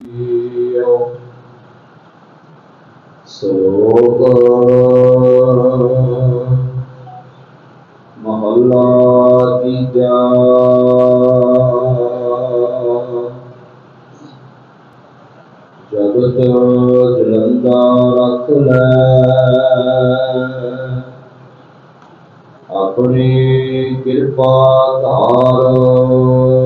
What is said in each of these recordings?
JIO ਮਹੱਲਾ ਤੀਜਾ ਜਗਤ ਜਲੰਦਾ ਰੱਖ ਲੈ। ਆਪਣੀ ਕਿਰਪਾ ਧਾਰ।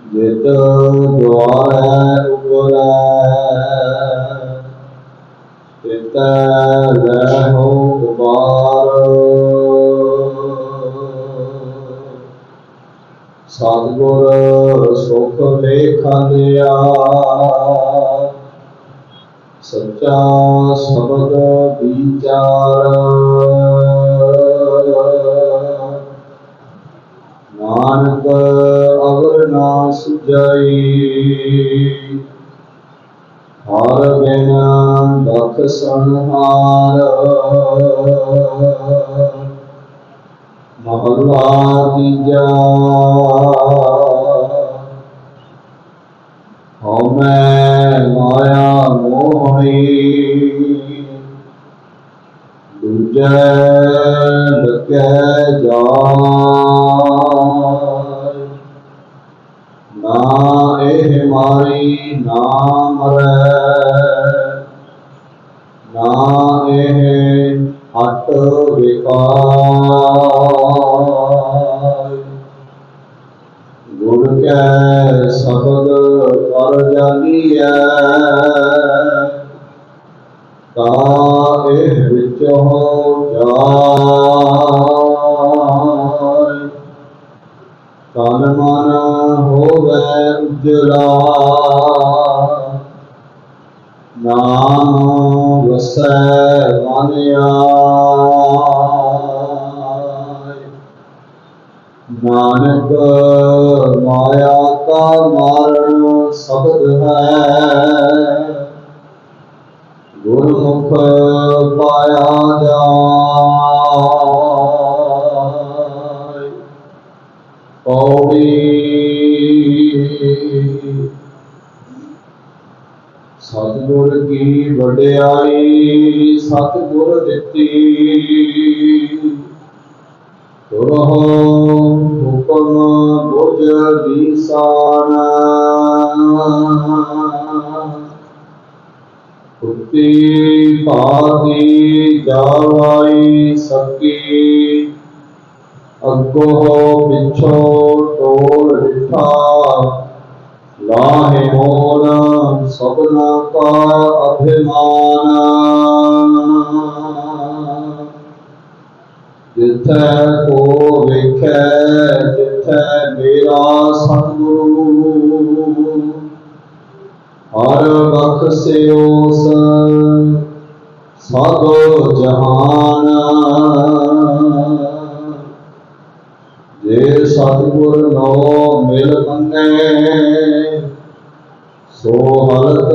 ਜਿਤ ਦੁਆਰੈ ਉਪਰੈ ਤਿਤ ਲੈ ਉਬਾਰ ਸਤਿਗੁਰ ਸੁਖ ਲੇਖਾਂਦਿਆ ਸੱਚਾ ਸ਼ਬਦ ਵਿਚਾਰ। ਨਾ ਹਰ ਬਿਨ ਬਖ ਸੰਹਾਰ। ਮਹਲਾ ਤੀਜਾ। ਹਉਮੈ ਮਾਇਆ ਮੋਹਣੀ। ਦੂਜੈ ਲਗੈ ਜਾਇ ਨਾ ਇਹ ਮਾਰੀ ਨਾ ਮਰੈ ਨਾ ਇਹ ਹਟ ਵਿਕਾਰ। ਗੁਰ ਕੈ ਸ਼ਬਦ ਪਰ ਜਾਨੀਐ। ਤਾ ਇਹ ਵਿੱਚੋਂ ਜਾਇ ਤਨ ਮਨ ਉਜਲਾ ਨਾਮ ਵਸੈ ਮਨ ਨਾਨਕ ਮਾਇਆ ਕਾ ਮਾਰਨ ਸ਼ਬਦ ਹੈ। ਗੁਰਮੁਖ ਪਾਇਆ ਜਾ ਸਤਿਗੁਰ ਕੀ ਵਡਿਆਈ, ਸਤਿਗੁਰ ਦਿੱਤੀ। ਤੁਰਹੁ ਹੁਕਮ ਬੁਝ ਦੀਸਾਨ ਕੁੱਤੀ ਪਾਤੀ ਜਾਵਾਈ ਸਕੀ। ਅੱਗੋ ਪਿਛੋ ਮੋਨ ਕਾ ਅਭਿਮਾਨ ਜਿੱਥੈ ਕੋ ਵੇਖੈ, ਜਿੱਥੈ ਮੇਰਾ ਸਤਿਗੁਰੂ। ਹਰ ਬਖਸਿਓਸ ਸਭ ਜਹਾਨ। ਜੇ ਸਤਿਗੁਰ ਨੋ ਮਿਲ ਮੰਨੇ ਸੋ ਹਲਤ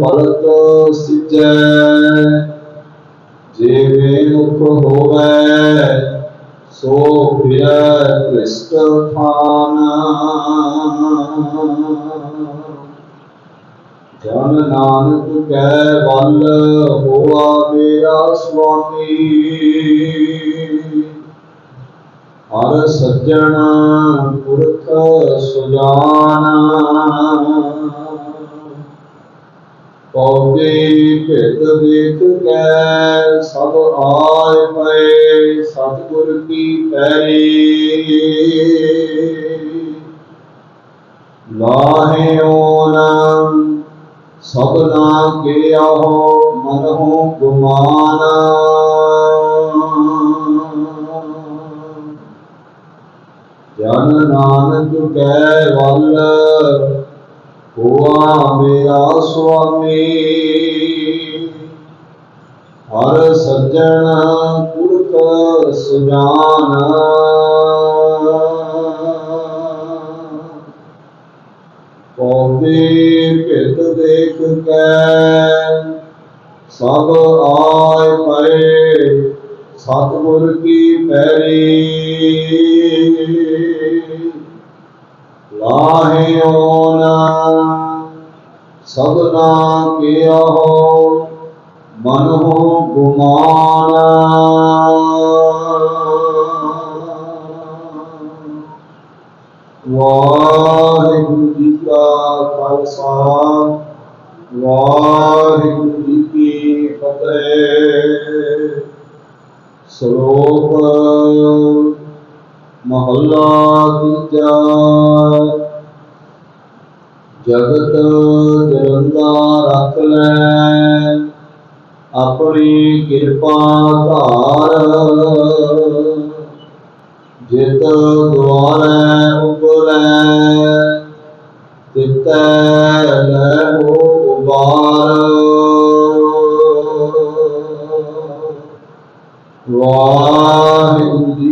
ਪਲਤ ਸਿਜੈ ਜੇ ਮੁਖ ਹੋਵੇ, ਸੋ ਫਿਰੈ ਕ੍ਰਿਸਟ ਥਾਨ। ਜਨ ਨਾਨਕ ਕੈ ਵੱਲ ਹੋਆ ਮੇਰਾ ਸੁਆਮੀ। ਹਰ ਸੱਜਣ ਪੁਰਖ ਸੁਜਾਨ। ਪੌਦੇ ਭਿਤ ਦੇਖ ਕੇ, ਸਭ ਆਏ ਪਏ, ਸਤਿਗੁਰ ਕੀ ਪੈਰੀ। ਲਾਹੇ ਓਨ ਸਭਨਾ ਕੇ ਆਹੋ ਮਨ ਹੋ ਗੁਮਾਨ। ਜਨ ਨਾਨਕ ਕੈ ਵੱਲ ਹੋਆ ਮੇਰਾ ਸੁਆਮੀ, ਹਰ ਸੱਜਣ ਪੁਰਖ ਸੁਜਾਨ। ਪਉਦੇ ਭਿਤ ਦੇਖ ਕੇ, ਸਭ ਆਏ ਪਏ, ਸਤਿਗੁਰ ਕੀ ਪੈਰੀ। ਲਾਹਿਓ ਨਾ। ਸਭਨਾ ਕੀਓ ਮਨ ਗੁਮਾਨ। ਵਾਹਿਗੁਰੂ ਜੀ ਕਾ ਖਾਲਸਾ, ਵਾਹਿਗੁਰੂ ਜੀ ਕੀ ਫਤਿਹ। ਸ਼ਲੋਕ ਮਹੱਲਾ ਦੂਜਾ ਜਗਤ ਜਰੰਦਾ ਰੱਖ ਲੈ। ਆਪਣੀ ਕਿਰਪਾ ਧਾਰ। ਜਿਤ ਦੁਆਰੈ ਉਪਰੈ। ਤਿਤੈ ਲੈ ਹੋ ਉਬਾਰ ਵਾਹਿਗੁਰੂ